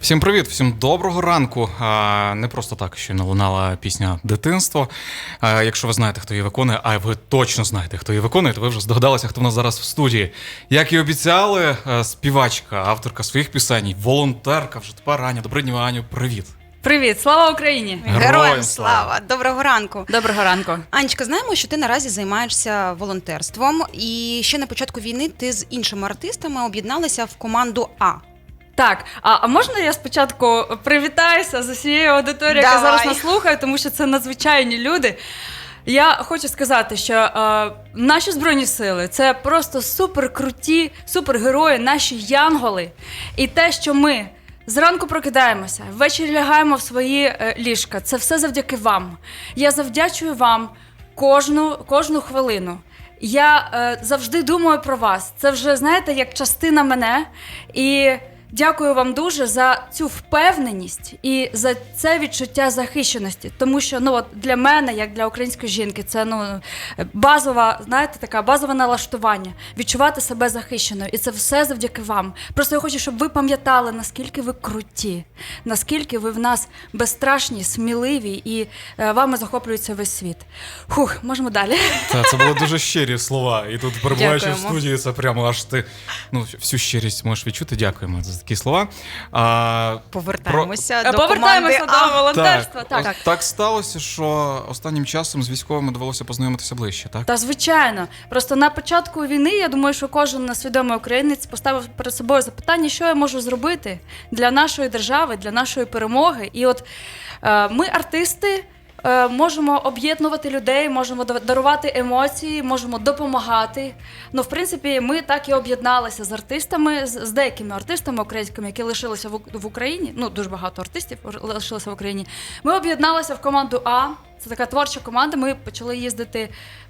Всім привіт, всім доброго ранку. А, не просто так, що не лунала пісня дитинство. А, якщо ви знаєте, хто її виконує, а ви точно знаєте, хто її виконує, то ви вже здогадалися, хто в нас зараз в студії. Як і обіцяли, співачка, авторка своїх пісень, волонтерка вже тепер Аня. Добрий день, Аню, привіт. Привіт, слава Україні! Героям Героям слава! слава! Доброго ранку. Доброго ранку. Анечка, знаємо, що ти наразі займаєшся волонтерством, і ще на початку війни ти з іншими артистами об'єдналася в команду А. Так, а, а можна я спочатку привітаюся з усією аудиторією, яка Давай. зараз нас слухає, тому що це надзвичайні люди. Я хочу сказати, що е, наші збройні сили це просто супер круті, супергерої, наші янголи. І те, що ми зранку прокидаємося, ввечері лягаємо в свої е, ліжка, це все завдяки вам. Я завдячую вам кожну, кожну хвилину. Я е, завжди думаю про вас. Це вже знаєте, як частина мене. І дякую вам дуже за цю впевненість і за це відчуття захищеності. Тому що ну от для мене, як для української жінки, це ну базова, знаєте, така базове налаштування відчувати себе захищеною. І це все завдяки вам. Просто я хочу, щоб ви пам'ятали, наскільки ви круті, наскільки ви в нас безстрашні, сміливі, і е, вами захоплюється весь світ. Хух, можемо далі. Та це були дуже щирі слова. І тут, перебуваючи в Дякуємо. студії, це прямо аж ти ну, всю щирість можеш відчути. Дякуємо за такі слова. А, Повертаємося Е, до Повертаємося команди до А. волонтерства. Так, Так. так. так сталося, що останнім часом з військовими довелося познайомитися ближче, так? Та звичайно, просто на початку війни я думаю, що кожен свідомий українець поставив перед собою запитання, що я можу зробити для нашої держави, для нашої перемоги. І от е, ми, артисти. Е, Можемо об'єднувати людей, можемо дарувати емоції, можемо допомагати. Ну, в принципі, ми так і об'єдналися з артистами, з, деякими артистами українськими, які лишилися в, Україні. Ну, дуже багато артистів лишилося в Україні. Ми об'єдналися в команду А. Це така творча команда. Ми почали їздити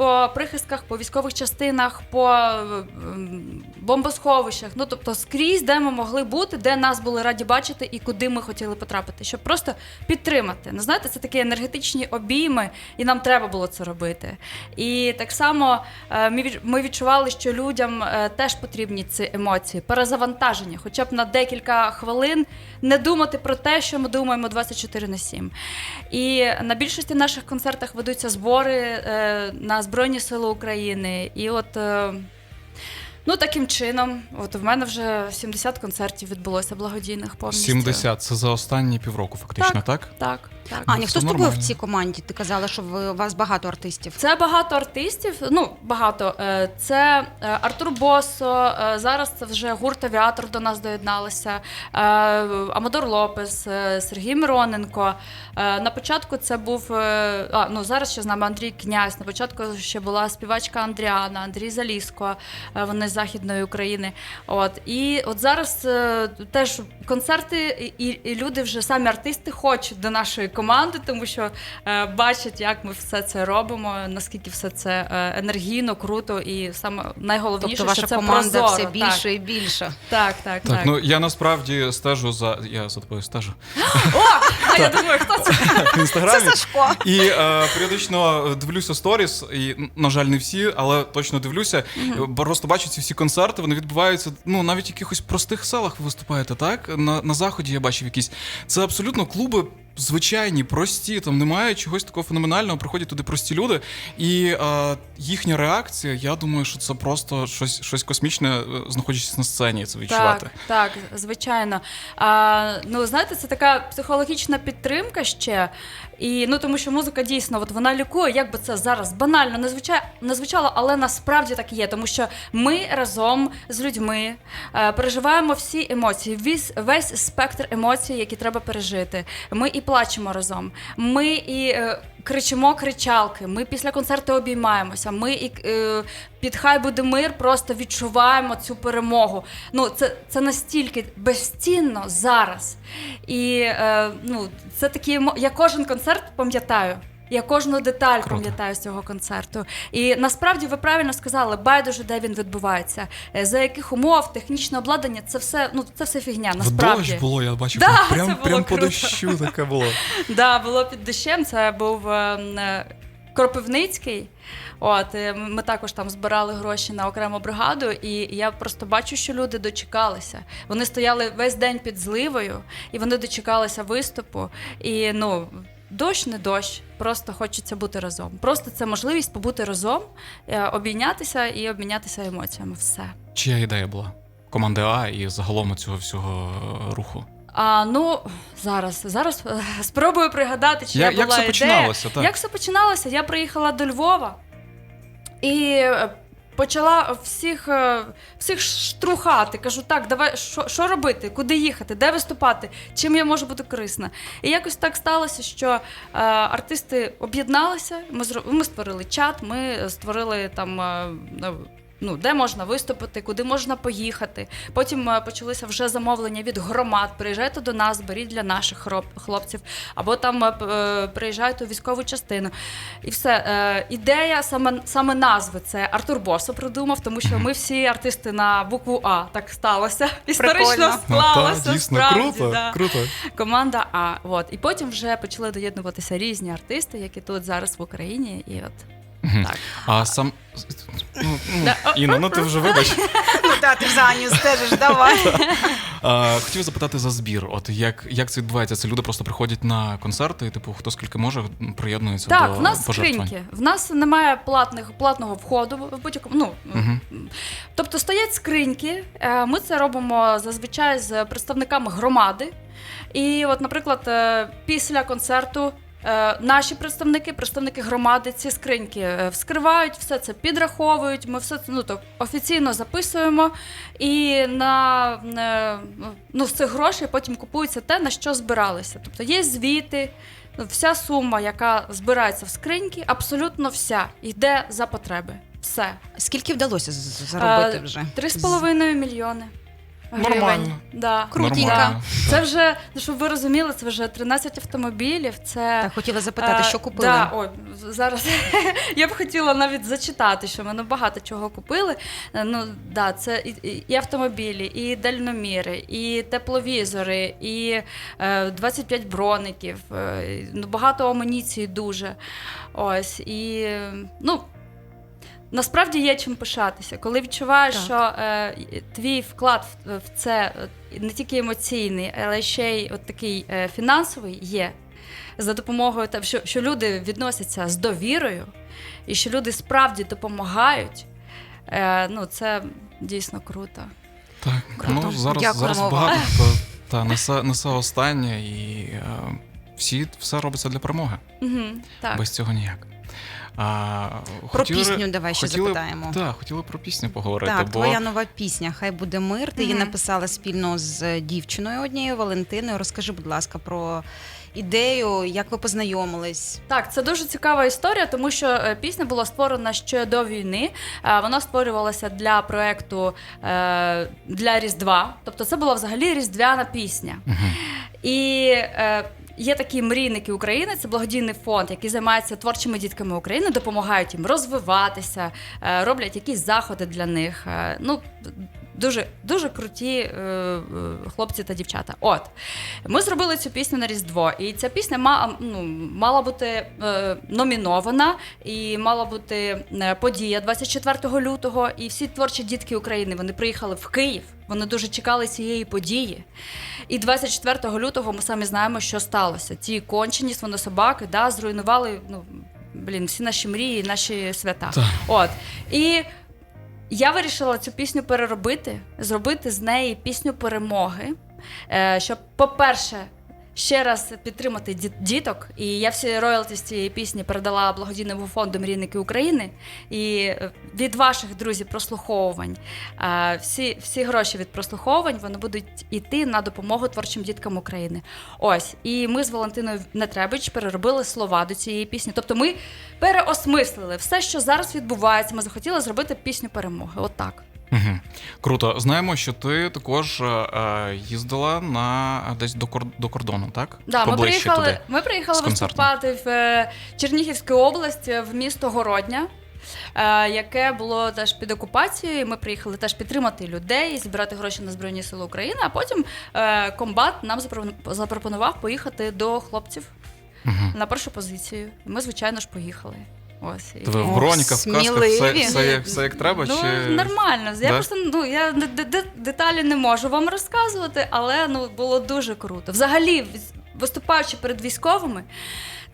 по прихистках, по військових частинах, по ем, бомбосховищах. Ну тобто скрізь, де ми могли бути, де нас були раді бачити і куди ми хотіли потрапити, щоб просто підтримати. Ну знаєте, це такі енергетичні обійми, і нам треба було це робити. І так само е, ми відчували, що людям е, теж потрібні ці емоції, перезавантаження, хоча б на декілька хвилин не думати про те, що ми думаємо 24 на 7. І на більшості наших концертах ведуться збори е, на Збройні Сили України. І от. Ну, таким чином, от в мене вже 70 концертів відбулося благодійних повністю. 70 це за останні півроку, фактично, так? Так, так. Аня, Ну, хто це з тобою в нормально. цій команді? Ти казала, що ви, у вас багато артистів. Це багато артистів. Ну, багато. Е, Це е, Артур Босо. е, Зараз це вже гурт авіатор до нас доєдналися. е, Амадор Лопес, е, Сергій Мироненко. Е, На початку це був. е, А, ну зараз ще з нами Андрій Князь. На початку ще була співачка Андріана, Андрій Заліско. е, Вони Західної України. От і от зараз е, теж концерти, і, і люди вже самі артисти хочуть до нашої команди, тому що е, бачать, як ми все це робимо, наскільки все це е, енергійно, круто, і саме найголовніше, Тобто ваша що це команда прозоро. все Так, більше і більше. Так, так, так. Так, ну я насправді стежу за. Я за тобою стежу а я думаю, хто це? в інстаграмі. Це Сашко. І е, періодично дивлюся сторіс, і, на жаль, не всі, але точно дивлюся. Просто бачу ці всі концерти, вони відбуваються, ну, навіть в якихось простих селах ви виступаєте, так? На, на заході я бачив якісь. Це абсолютно клуби. Звичайні, прості, там немає чогось такого феноменального. Приходять туди прості люди, і е, їхня реакція, я думаю, що це просто щось, щось космічне, е, знаходячись на сцені, це відчувати. Так, так, звичайно. А, ну, знаєте, це така психологічна підтримка ще. І, ну, тому що музика дійсно от вона лікує, як би це зараз банально не, звича... не звучало, але насправді так є. Тому що ми разом з людьми е, переживаємо всі емоції, весь, весь спектр емоцій, які треба пережити. Ми і плачемо разом. Ми і. е, Кричимо кричалки, ми після концерту обіймаємося. Ми і е, під хай буде мир, просто відчуваємо цю перемогу. Ну це, це настільки безцінно зараз. І е, ну, це такі я кожен концерт пам'ятаю. Я кожну деталь Круто. пам'ятаю з цього концерту. І насправді ви правильно сказали, байдуже, де він відбувається, е, за яких умов, технічне обладнання, це все, ну це все фігня. В Насправді дощ було, я бачив, Да, прям, це було прям по дощу таке було. Да, було під дощем. Це був е, е, Кропивницький. От е, ми також там збирали гроші на окрему бригаду, і я просто бачу, що люди дочекалися. Вони стояли весь день під зливою, і вони дочекалися виступу. І ну. Дощ не дощ, просто хочеться бути разом. Просто це можливість побути разом, е, обійнятися і обмінятися емоціями. Все. Чия ідея була? Команди А і загалом цього всього е, руху. А ну зараз, зараз е, спробую пригадати, чи Я- я як була це ідея. починалося, так? Як все починалося? Я приїхала до Львова і почала всіх, е, всіх штрухати. Кажу, так, давай що, що робити, куди їхати, де виступати, чим я можу бути корисна. І якось так сталося, що е, артисти об'єдналися. Ми ми створили чат, ми створили там. е, ну, Ну, де можна виступити, куди можна поїхати. Потім е, почалися вже замовлення від громад. Приїжджайте до нас, беріть для наших хлопців, або там е, е, приїжджайте у військову частину. І все. Ідея саме, саме назви це Артур Босо придумав, тому що ми всі артисти на букву А так сталося. Історично Прикольно. склалося. Ну, дійсно, справді, круто, да. круто. Команда А. От. І потім вже почали доєднуватися різні артисти, які тут зараз в Україні. І от. Так. А сам. Ну, ну, Інна, ну ти вже вибач. Ну так, ти за Аню стежиш, давай. А, хотів запитати за збір. От як, як це відбувається? Це люди просто приходять на концерти, і типу, хто скільки може, приєднується до Так, в нас скриньки. В нас немає платних, платного входу в будь-якому. Ну. Тобто стоять скриньки. е, Ми це робимо зазвичай з представниками громади. І, от, наприклад, е, після концерту. Е, Наші представники, представники громади, ці скриньки е, вскривають, все це підраховують. Ми все це ну, так, офіційно записуємо. І на е, ну, з цих грошей потім купується те, на що збиралися. Тобто є звіти, вся сума, яка збирається в скриньки, абсолютно вся йде за потреби. Все. Скільки вдалося заробити вже? Три з половиною мільйони. Гривень. Нормально. Да. Крутенько. Нормально. Це вже, ну, щоб ви розуміли, це вже 13 автомобілів. Це Так, хотіла запитати, е, що купили? Да, ой, зараз я б хотіла навіть зачитати, що ми ну, багато чого купили. Е, Ну да, це і, і- автомобілі, і дальноміри, і тепловізори, і е, 25 броників. е, ну, багато амуніції дуже. Ось і ну. Насправді є чим пишатися, коли відчуваєш, Так. що е, твій вклад в, в це е, не тільки емоційний, але ще й от такий е, фінансовий є. За допомогою та що, що люди відносяться з довірою, і що люди справді допомагають. Е, ну, це дійсно круто. Так, Круто. ну зараз, зараз багато хто та, несе, несе останнє, і е, всі все робиться для перемоги. Угу, так. Без цього ніяк. А, Про пісню давай ще хотіли, запитаємо. Так, хотіли про пісню поговорити. Так, бо твоя нова пісня Хай буде мир. Ти її написала спільно з дівчиною однією Валентиною. Розкажи, будь ласка, про ідею, як ви познайомились. Так, це дуже цікава історія, тому що е, пісня була створена ще до війни. Е, Вона створювалася для проекту е, для Різдва. Тобто, це була взагалі різдвяна пісня. Мгм. І е, є такі мрійники України, це благодійний фонд, який займається творчими дітками України, допомагають їм розвиватися, е, роблять якісь заходи для них. Е, ну, дуже, дуже круті е, е, хлопці та дівчата. От ми зробили цю пісню на Різдво, і ця пісня ма, ну, мала бути е, номінована і мала бути е, подія 24 лютого. І всі творчі дітки України вони приїхали в Київ. Вони дуже чекали цієї події. І 24 лютого ми самі знаємо, що сталося. Ті кончені свинособаки да, зруйнували ну, блін, всі наші мрії, наші свята. Так. От. І я вирішила цю пісню переробити, зробити з неї пісню перемоги, е, щоб, по-перше, ще раз підтримати діток. І я всі роялті з цієї пісні передала благодійному фонду Мрійники України. І е, від ваших друзів прослуховувань всі, всі гроші від прослуховувань вони будуть йти на допомогу творчим діткам України. Ось, і ми з Валентиною Нетребич переробили слова до цієї пісні. Тобто ми переосмислили все, що зараз відбувається. Ми захотіли зробити пісню перемоги. Отак. Угу. Круто. Знаємо, що ти також е, е, їздила на десь до, кор- до кордону, так? Да, ми приїхали, туди. ми приїхали виступати в е, Чернігівську область е, в місто Городня. е, Яке було теж під окупацією. Ми приїхали теж підтримати людей, зібрати гроші на Збройні Сили України. А потім е, комбат нам запропонував поїхати до хлопців Угу. на першу позицію. І ми, звичайно ж, поїхали. Ось і- Ви в Ох, броніках, в касках, все, все, як, все як треба? Ну, чи... нормально. Я Да? просто ну я де- де- де- деталі не можу вам розказувати, але ну було дуже круто. Взагалі, виступаючи перед військовими,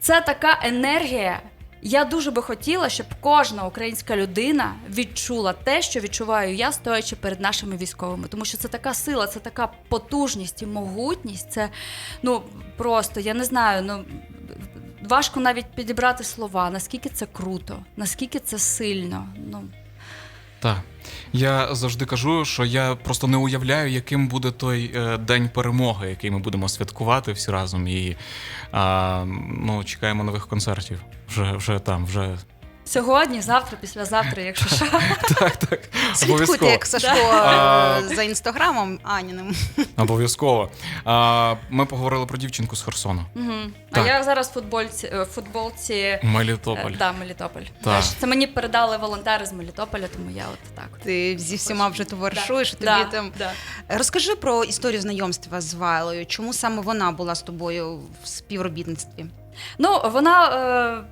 це така енергія. Я дуже би хотіла, щоб кожна українська людина відчула те, що відчуваю я, стоячи перед нашими військовими. Тому що це така сила, це така потужність і могутність. Це ну просто я не знаю. Ну важко навіть підібрати слова, наскільки це круто, наскільки це сильно. Ну Так. Я завжди кажу, що я просто не уявляю, яким буде той е, день перемоги, який ми будемо святкувати всі разом. І е, ну, чекаємо нових концертів. Вже, вже там, вже Сьогодні, завтра, післязавтра, якщо що. так, так. Слідкуйте, як Сашко е, за інстаграмом Аніним. Обов'язково. А, ми поговорили про дівчинку з Херсону. Мгм. А я зараз в футбольці, е, в футболці. Мелітополь. е, Да, Мелітополь. Це мені передали волонтери з Мелітополя, тому я от так. Ти зі всіма вже товаришуєш, тобі там. Розкажи про історію знайомства з Вайлою. Чому саме вона була з тобою в співробітництві? Ну, вона.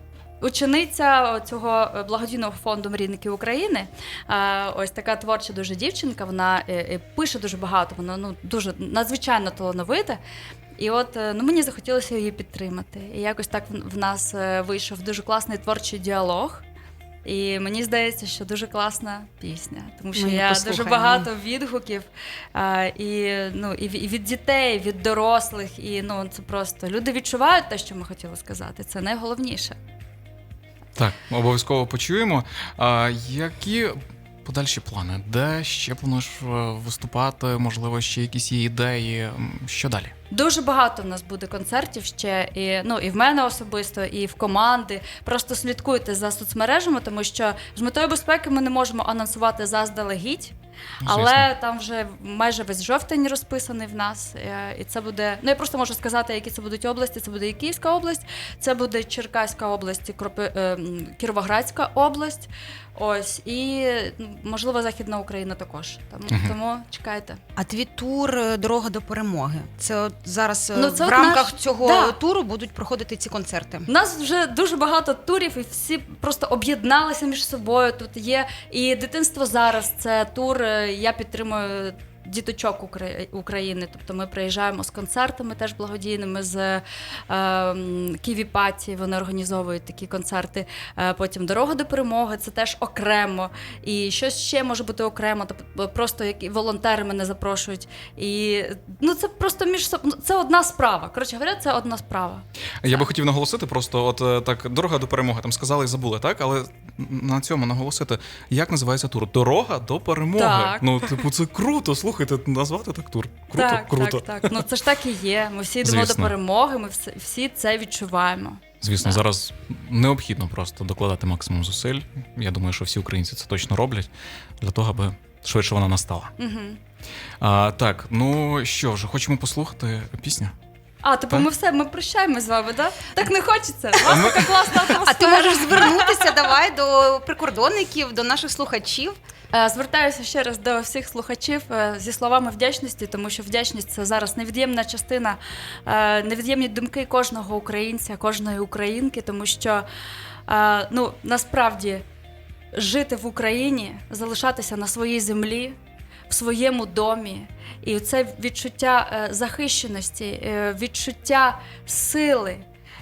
Е... Учениця цього благодійного фонду Мрійники України. Е, Ось така творча дуже дівчинка. Вона е, е, пише дуже багато, вона ну дуже надзвичайно талановита. І от е, ну мені захотілося її підтримати. І якось так в нас е, вийшов дуже класний творчий діалог. І мені здається, що дуже класна пісня, тому що Ми її я дуже багато відгуків а, і, ну, і, і від дітей, від дорослих. І ну це просто люди відчувають те, що ми хотіли сказати. Це найголовніше. Так, обов'язково почуємо. А, які подальші плани? Де ще плануєш е, виступати? Можливо, ще якісь є ідеї? Що далі? Дуже багато в нас буде концертів ще, і ну і в мене особисто, і в команди. Просто слідкуйте за соцмережами, тому що з метою безпеки ми не можемо анонсувати заздалегідь. Але Звісно. там вже майже весь жовтень розписаний в нас. е, І це буде. Ну я просто можу сказати, які це будуть області. Це буде і Київська область, це буде Черкаська область, і Кропи... е, Кіровоградська область. Ось і ну, можливо Західна Україна також. Тому, Мгм. тому чекайте. А твій тур е, Дорога до перемоги. Це от зараз е, Ну, це в от рамках наш- цього Да. туру будуть проходити ці концерти. У нас вже дуже багато турів, і всі просто об'єдналися між собою. Тут є і дитинство зараз. Це тур. е, Я підтримую. Діточок Укра- України, тобто ми приїжджаємо з концертами, теж благодійними з е, м, Ківі Паті. Вони організовують такі концерти. Е, потім дорога до перемоги, це теж окремо. І щось ще може бути окремо. Тобто просто які волонтери мене запрошують. І ну це просто між соб- ну, це одна справа. Коротше говоря, це одна справа. Я би хотів наголосити просто, от е, так, дорога до перемоги, там сказали і забули, так? Але на цьому наголосити, як називається тур? Дорога до перемоги. Так. Ну, типу, це круто. Слухайте, назвати так тур. Круто, так, круто. Так, так. Ну це ж так і є. Ми всі йдемо Звісно. до перемоги, ми всі, всі це відчуваємо. Звісно, Да. зараз необхідно просто докладати максимум зусиль. Я думаю, що всі українці це точно роблять для того, аби швидше вона настала. Угу. А, так, ну що вже, хочемо послухати пісню? А, типу, ми все, ми прощаємось з вами, так? Так не хочеться. У вас така класна атмосфера. А ти можеш звернутися давай до прикордонників, до наших слухачів. Е, Звертаюся ще раз до всіх слухачів е, зі словами вдячності, тому що вдячність це зараз невід'ємна частина, е, невід'ємні думки кожного українця, кожної українки, тому що ну насправді жити в Україні, залишатися на своїй землі, в своєму домі, і це відчуття захищеності, відчуття сили,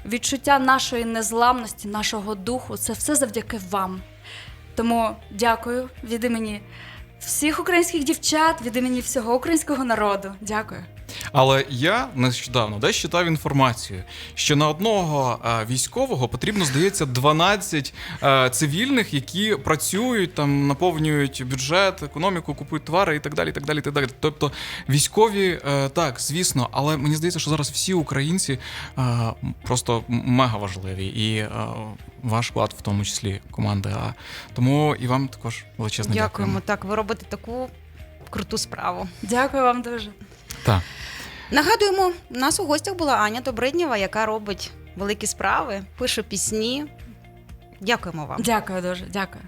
відчуття нашої незламності, нашого духу це все завдяки вам. Тому дякую від імені всіх українських дівчат, від імені всього українського народу. Дякую. Але я нещодавно десь читав інформацію, що на одного е, військового потрібно, здається, 12 е, цивільних, які працюють там, наповнюють бюджет, економіку, купують товари і так далі. і так далі, і так далі. Тобто військові, е, так, звісно, але мені здається, що зараз всі українці е, просто мега важливі, і е, ваш вклад, в тому числі команди. А тому і вам також величезне Дякуємо. дякуємо. Так, ви робите таку круту справу. Дякую вам дуже. Так. Нагадуємо, у нас у гостях була Аня Добриднєва, яка робить великі справи, пише пісні. Дякуємо вам. Дякую дуже. Дякую.